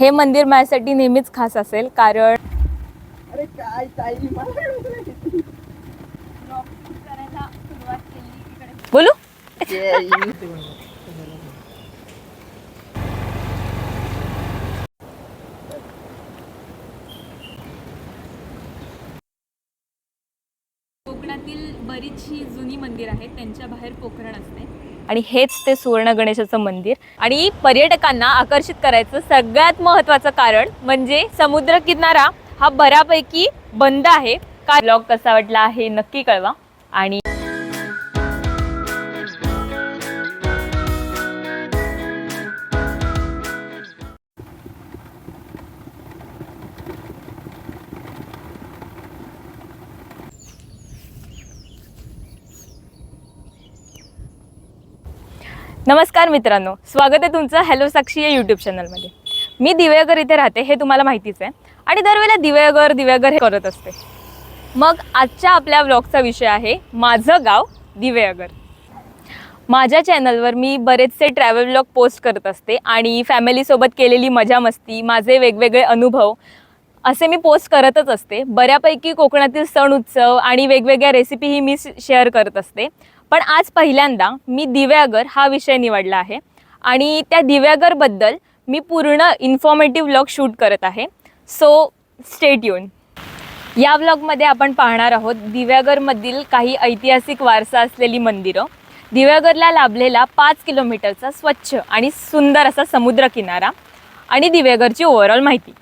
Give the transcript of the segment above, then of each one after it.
हे मंदिर माझ्यासाठी नेहमीच खास असेल कारण अरे काय ताई बोलू? कोकणातील बरीचशी जुनी मंदिर आहेत त्यांच्या बाहेर पोखरण असते. आणि हेच ते सुवर्ण गणेशाचं मंदिर. आणि पर्यटकांना आकर्षित करायचं सगळ्यात महत्त्वाचं कारण म्हणजे समुद्र किनारा हा बऱ्यापैकी बंद आहे. का ब्लॉग कसा वाटला आहे नक्की कळवा. आणि नमस्कार मित्रांनो स्वागत आहे तुमचं हॅलो साक्षी या यूट्यूब चॅनलमध्ये मी दिवेगर इथे राहते हे तुम्हाला माहितीच आहे. आणि दरवेळेला दिवेगर दिवेगर हे करत असते. मग आजच्या आपल्या व्लॉगचा विषय आहे माझं गाव दिवेगर माझ्या चॅनलवर मी बरेचसे ट्रॅव्हल ब्लॉग पोस्ट करत असते आणि फॅमिलीसोबत केलेली मजा मस्ती माझे वेगवेगळे अनुभव असे मी पोस्ट करतच असते. बऱ्यापैकी कोकणातील सण उत्सव आणि वेगवेगळ्या रेसिपीही मी शेअर करत असते. पण आज पहिल्यांदा मी दिव्यागर हा विषय निवडला आहे. आणि त्या दिव्यागरबद्दल मी पूर्ण इन्फॉर्मेटिव्ह व्लॉग शूट करत आहे. सो स्टेट येऊन या व्लॉगमध्ये आपण पाहणार आहोत दिव्यागरमधील काही ऐतिहासिक वारसा असलेली मंदिरं. दिव्यागरला लाभलेला पाच किलोमीटरचा स्वच्छ आणि सुंदर असा समुद्रकिनारा आणि दिव्यागरची ओव्हरऑल माहिती.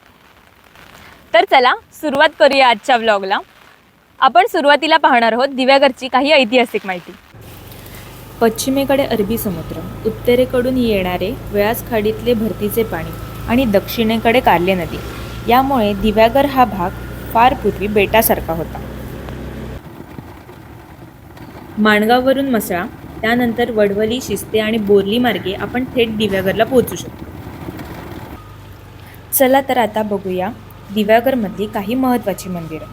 तर चला सुरुवात करूया आजच्या व्लॉगला आपण सुरुवातीला पाहणार आहोत दिव्यागरची काही ऐतिहासिक माहिती. पश्चिमेकडे अरबी समुद्र उत्तरेकडून येणारे व्यास खाडीतले भरतीचे पाणी आणि दक्षिणेकडे कार्ले नदी. यामुळे दिव्यागर हा भाग फार पूर्वी बेटासारखा होता. माणगाववरून मसळा त्यानंतर वडवली शिस्ते आणि बोरली मार्गे आपण थेट दिव्यागरला पोहोचू शकतो. चला तर आता बघूया दिव्यागरमधली काही महत्त्वाची मंदिरं.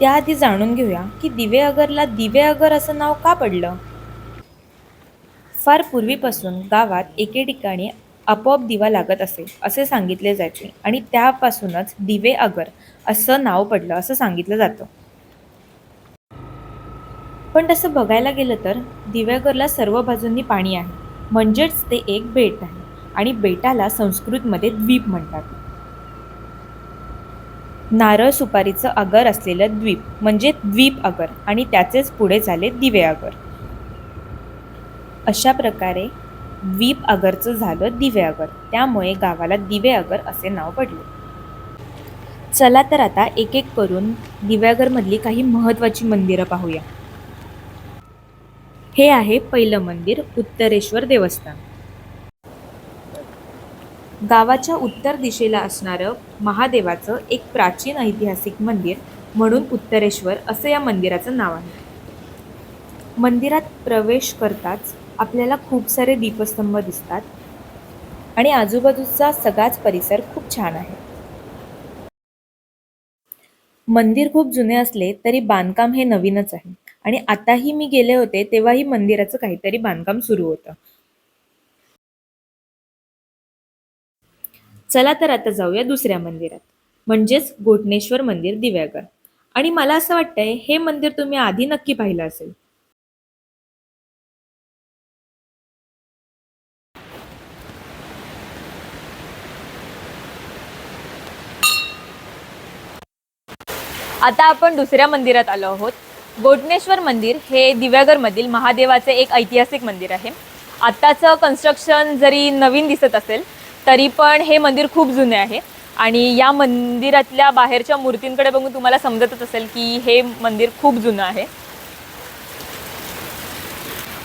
त्याआधी जाणून घेऊया की दिवेअगरला दिवेअगर असं नाव का पडलं? फार पूर्वीपासून गावात एके ठिकाणी आपोआप दिवा लागत असे असे सांगितले जायचे आणि त्यापासूनच दिवे अगर असं नाव पडलं असं सांगितलं जातं. पण तसं बघायला गेलं तर दिव्यागरला सर्व बाजूंनी पाणी आहे. म्हणजेच ते एक बेट आहे आणि बेटाला संस्कृतमध्ये द्वीप म्हणतात. नारळ सुपारीचं अगर असलेलं द्वीप म्हणजे द्वीप अगर आणि त्याचेच पुढे झाले दिवे अगर अशा प्रकारे द्वीप आगरचं झालं दिवे त्यामुळे गावाला दिवे आगर असे नाव पडले. चला तर आता एक एक करून दिव्यागरमधली काही महत्त्वाची मंदिरं पाहूया. हे आहे पहिलं मंदिर उत्तरेश्वर देवस्थान. गावाच्या उत्तर दिशेला असणारं महादेवाचं एक प्राचीन ऐतिहासिक मंदिर म्हणून उत्तरेश्वर असं या मंदिराचं नाव आहे. मंदिरात प्रवेश करताच आपल्याला खूप सारे दीपस्तंभ दिसतात. आणि आजूबाजूचा सगळाच परिसर खूप छान आहे. मंदिर खूप जुने असले तरी बांधकाम हे नवीनच आहे. आणि आताही मी गेले होते तेव्हाही मंदिराचं काहीतरी बांधकाम सुरू होतं. चला तर आता जाऊया दुसऱ्या मंदिरात. म्हणजेच घोटनेश्वर मंदिर दिव्यागर आणि मला असं वाटतंय हे मंदिर तुम्ही आधी नक्की पाहिलं असेल. आता आपण दुसऱ्या मंदिरात आलो आहोत. गोटणेश्वर मंदिर हे दिव्यागरमधील महादेवाचे एक ऐतिहासिक मंदिर आहे. आत्ताचं कन्स्ट्रक्शन जरी नवीन दिसत असेल तरी पण हे मंदिर खूप जुने आहे. आणि या मंदिरातल्या बाहेरच्या मूर्तींकडे बघून तुम्हाला समजतच असेल की हे मंदिर खूप जुनं आहे.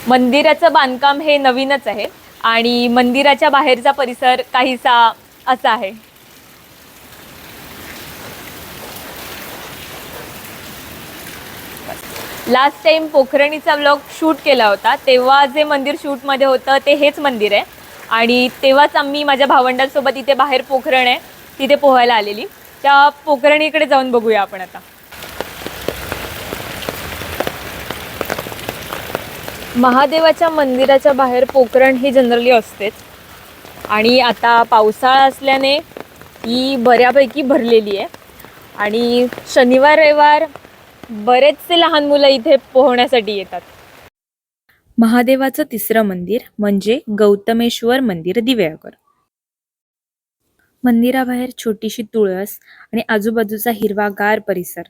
मंदिराचं बांधकाम हे नवीनच आहे. आणि मंदिराच्या बाहेरचा परिसर काहीसा असा आहे. लास्ट टाइम पोखरणीचा ब्लॉग शूट केला होता तेव्हा जे मंदिर शूटमध्ये होतं ते हेच मंदिर आहे. आणि तेव्हाच आम्ही माझ्या भावंडांसोबत इथे बाहेर पोखरण आहे तिथे पोहायला आलेली. त्या पोखरणीकडे जाऊन बघूया आपण आता. महादेवाच्या मंदिराच्या बाहेर पोखरण ही जनरली असतेच. आणि आता पावसाळा असल्याने ती बऱ्यापैकी भरलेली आहे. आणि शनिवार रविवार बरेचसे लहान मुलं इथे पोहण्यासाठी येतात. महादेवाचं तिसरं मंदिर म्हणजे गौतमेश्वर मंदिर दिवेआगर मंदिराबाहेर छोटीशी तुळस आणि आजूबाजूचा हिरवागार परिसर.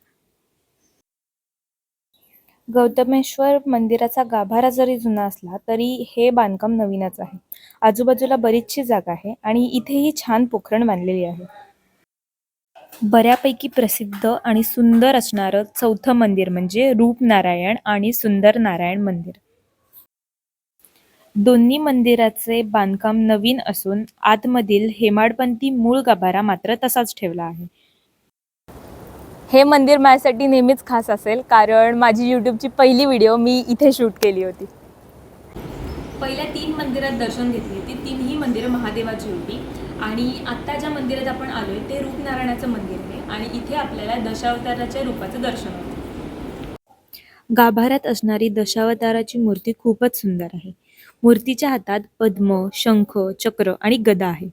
गौतमेश्वर मंदिराचा गाभारा जरी जुना असला तरी हे बांधकाम नवीनच आहे. आजूबाजूला बरीचशी जागा आहे आणि इथेही छान पोखरण बांधलेली आहे. बऱ्यापैकी प्रसिद्ध आणि सुंदर असणारं चौथं मंदिर म्हणजे रूपनारायण आणि सुंदर नारायण मंदिर. दोन्ही मंदिराचे बांधकाम नवीन असून आतमधील हेमाडपंथी मूळ गाभारा मात्र तसाच ठेवला आहे. हे मंदिर माझ्यासाठी नेहमीच खास असेल कारण माझी यूट्यूबची पहिली व्हिडिओ मी इथे शूट केली होती. पहिल्या तीन मंदिरात दर्शन घेतले ती तीनही मंदिरं महादेवाची होती. आणि आत्ता ज्या मंदिरात आपण आलोय ते रूपनारायणाचं मंदिर आहे आणि इथे आपल्याला दशावताराच्या रूपाचं दर्शन होतं. गाभाऱ्यात असणारी दशावताराची मूर्ती खूपच सुंदर आहे. मूर्तीच्या हातात पद्म शंख चक्र आणि गदा आहे.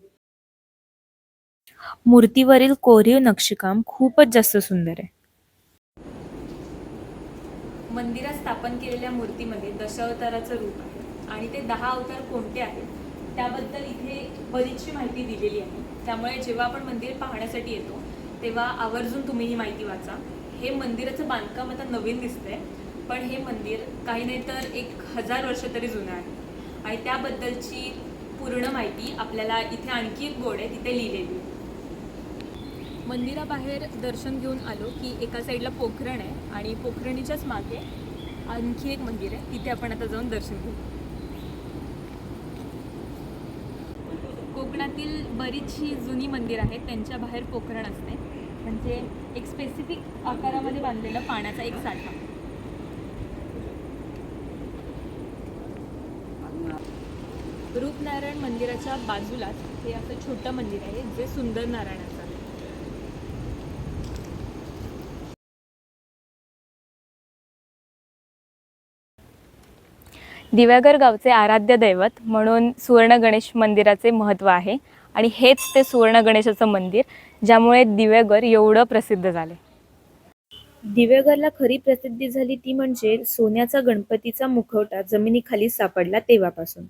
मूर्तीवरील कोरीव नक्षीकाम खूपच जास्त सुंदर आहे. मंदिरात स्थापन केलेल्या मूर्तीमध्ये दशावताराचं रूप आहे आणि ते दहा अवतार कोणते आहेत? त्याबद्दल इथे बरीचशी माहिती दिलेली आहे. त्यामुळे जेव्हा आपण मंदिर पाहण्यासाठी येतो तेव्हा आवर्जून तुम्ही ही माहिती वाचा. हे मंदिराचं बांधकाम आता नवीन दिसतंय पण हे मंदिर काही नाही तर एक हजार वर्ष तरी जुनं आहे. आणि त्याबद्दलची पूर्ण माहिती आपल्याला इथे आणखी एक गोड आहे तिथे लिहिलेली. मंदिराबाहेर दर्शन घेऊन आलो की एका साईडला पोखरण आहे आणि पोखरणीच्याच मागे आणखी एक मंदिर आहे. तिथे आपण आता जाऊन दर्शन घेऊ. कोकणातील बरीचशी जुनी मंदिर आहेत त्यांच्या बाहेर पोखरण असते. म्हणजे एक स्पेसिफिक आकारामध्ये बांधलेला पाण्याचा एक साठा. रूपनारायण मंदिराच्या बाजूलाच हे असं छोटं मंदिर आहे जे सुंदर नारायणाचं आहे दिव्यागर गावचे आराध्य दैवत म्हणून सुवर्ण गणेश मंदिराचे महत्त्व आहे. आणि हेच ते सुवर्ण गणेशाचं मंदिर ज्यामुळे दिव्यागर एवढं प्रसिद्ध झाले. दिव्यागरला खरी प्रसिद्धी झाली ती म्हणजे सोन्याचा गणपतीचा मुखवटा जमिनीखाली सापडला तेव्हापासून.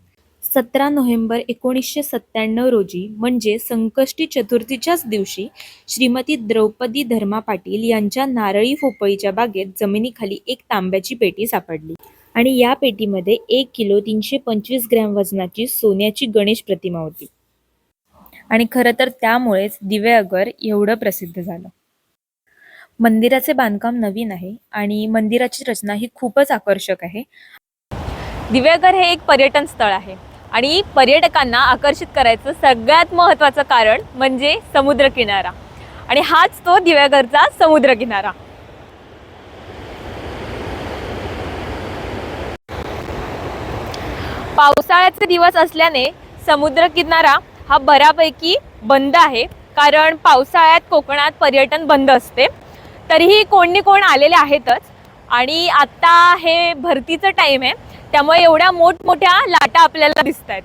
सतरा नोव्हेंबर एकोणीसशे सत्त्याण्णव रोजी म्हणजे संकष्टी चतुर्थीच्याच दिवशी श्रीमती द्रौपदी धर्मा पाटील यांच्या नारळी फोपळीच्या बागेत जमिनीखाली एक तांब्याची पेटी सापडली. आणि या पेटीमध्ये एक किलो तीनशे पंचवीस ग्रॅम वजनाची सोन्याची गणेश प्रतिमा होती. आणि खरं तर त्यामुळेच दिव्यागर एवढं प्रसिद्ध झालं. मंदिराचे बांधकाम नवीन आहे आणि मंदिराची रचना ही खूपच आकर्षक आहे. दिव्यागर हे एक पर्यटन स्थळ आहे आणि पर्यटकांना आकर्षित करायचं सगळ्यात महत्त्वाचं कारण म्हणजे समुद्रकिनारा आणि हाच तो दिव्यागरचा समुद्रकिनारा पावसाळ्याचे दिवस असल्याने समुद्रकिनारा हा बऱ्यापैकी बंद आहे. कारण पावसाळ्यात कोकणात पर्यटन बंद असते. तरीही कोणी कोण आलेले आहेतच. आणि आत्ता हे भरतीचं टाईम आहे. त्यामुळे एवढ्या मोठमोठ्या लाटा आपल्याला दिसत आहेत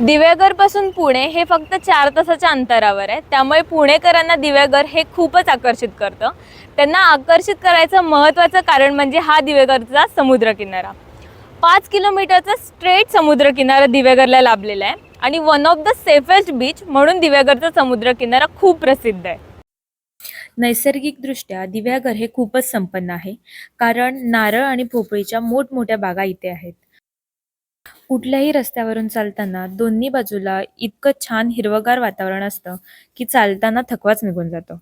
दिव्यागरपासून पुणे हे फक्त चार तासाच्या अंतरावर आहे. त्यामुळे पुणेकरांना दिव्यागर हे खूपच आकर्षित करतं. त्यांना आकर्षित करायचं महत्त्वाचं कारण म्हणजे हा दिव्यागरचा समुद्रकिनारा. पाच किलोमीटरचा स्ट्रेट समुद्रकिनारा दिव्यागरला लाभलेला आहे. आणि one of the safest beach म्हणून दिव्यागरचा समुद्रकिनारा खूप प्रसिद्ध आहे. नैसर्गिकदृष्ट्या दिव्यागर हे खूपच संपन्न आहे. कारण नारळ आणि भोपळीच्या मोठमोठ्या बागा इथे आहेत. कुठल्याही रस्त्यावरून चालताना दोन्ही बाजूला इतकं छान हिरवगार वातावरण असतं की चालताना थकवाच निघून जातो.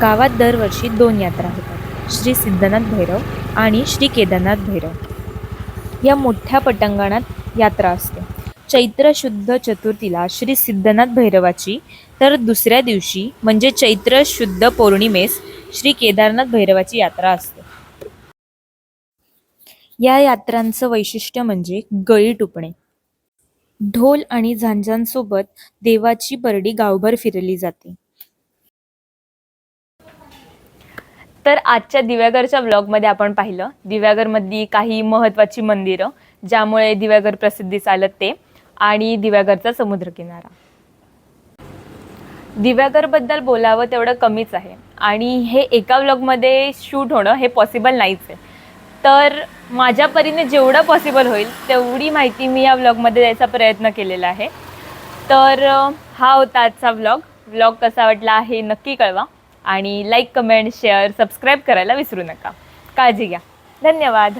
गावात दरवर्षी दोन यात्रा होतात. श्री सिद्धनाथ भैरव आणि श्री केदारनाथ भैरव. या मोठ्या पटांगणात यात्रा असते. चैत्र शुद्ध चतुर्थीला श्री सिद्धनाथ भैरवाची तर दुसऱ्या दिवशी म्हणजे चैत्र शुद्ध पौर्णिमेस श्री केदारनाथ भैरवाची यात्रा असते. या यात्रांचं वैशिष्ट्य म्हणजे गळी टुपणे. ढोल आणि झांजांसोबत देवाची बरडी गावभर फिरली जाते. तर आजच्या दिव्यागरच्या ब्लॉगमध्ये आपण पाहिलं दिव्यागरमधली काही महत्त्वाची मंदिरं ज्यामुळे दिव्यागर प्रसिद्धीस आलं ते आणि दिव्यागरचा समुद्रकिनारा. दिव्यागरबद्दल बोलावं तेवढं कमीच आहे आणि हे एका व्लॉगमध्ये शूट होणं हे पॉसिबल नाहीच आहे. तर माझ्या परीने जेवढं पॉसिबल होईल तेवढी माहिती मी या व्लॉगमध्ये द्यायचा प्रयत्न केलेला आहे. तर हा होता आजचा व्लॉग व्लॉग कसा वाटला हे नक्की कळवा. आणि लाईक कमेंट शेअर सबस्क्राईब करायला विसरू नका. काळजी घ्या. धन्यवाद.